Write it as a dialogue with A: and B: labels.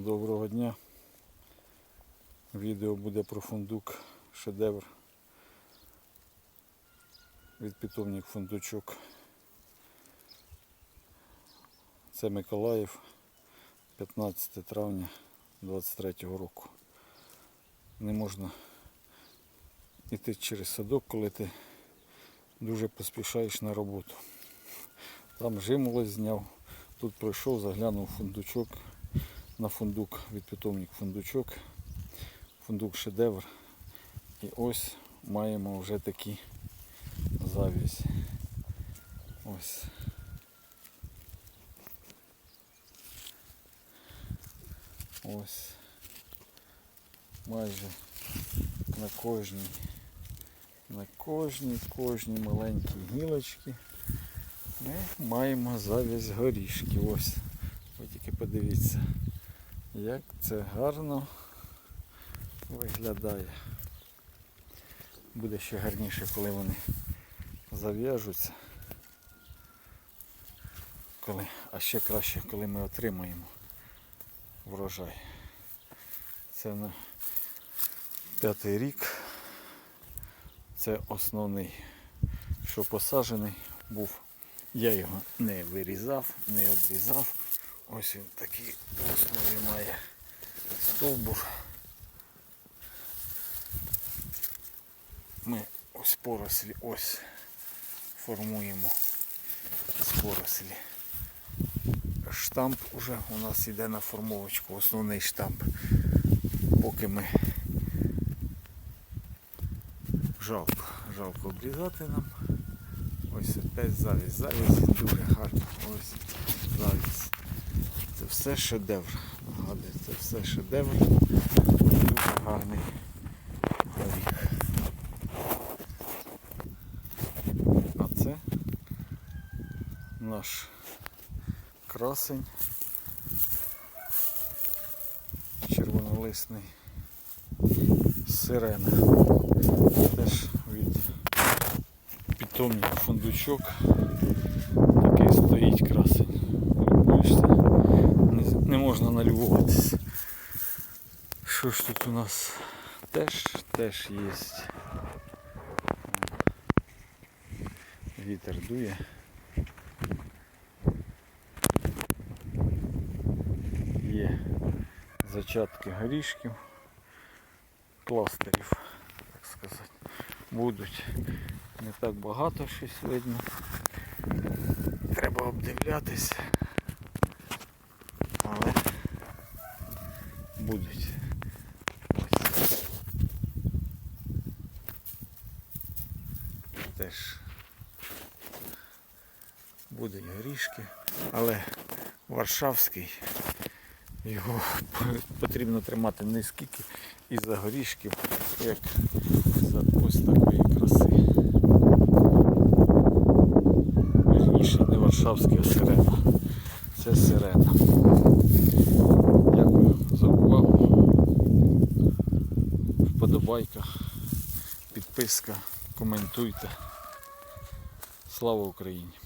A: Доброго дня. Відео буде про фундук шедевр від питомник фундучок. Це Миколаїв, 15 травня 23 року. Не можна йти через садок, коли ти дуже поспішаєш на роботу. Там жимолость зняв, тут пройшов, заглянув фундучок на фундук від питомник фундучок. Фундук шедевр. І ось маємо вже такі завісі. Ось. Ось. Майже на кожній, на кожній, кожній маленькій гілочці ми маємо завість горішки. Ось. Ви тільки подивіться, як це гарно виглядає. Буде ще гарніше, коли вони зав'яжуться. Коли, а ще краще, коли ми отримаємо врожай. Це на п'ятий рік. Це основний, що посаджений був. Я його не вирізав, не обрізав. Ось він такий в основі має стовбур. Ми ось порослі ось формуємо з порослі. Штамп уже у нас йде на формовочку, основний штамп. Поки ми жалко, жалко обрізати нам. Ось опять завість. Завість дуже гарна. Ось все шедевр. Нагадую, це все шедевр. Дуже гарний горіх. А це наш красень. Червонолисний сирена. Теж від питомник фундучок. Такий стоїть красень. Любуєшся. Не, не налюбуватись. Що ж тут у нас теж теж є. Вітер дує. Є зачатки горішків, кластерів, так сказати. Будуть не так багато щось видно. Треба обдивлятися. Але будуть. Теж будуть горішки, але Варшавський його потрібно тримати не скільки із-за горішків, як за ось такої краси. Вірніше, не Варшавський, а сирена. Це сирена. Вподобайка, підписка, коментуйте. Слава Україні!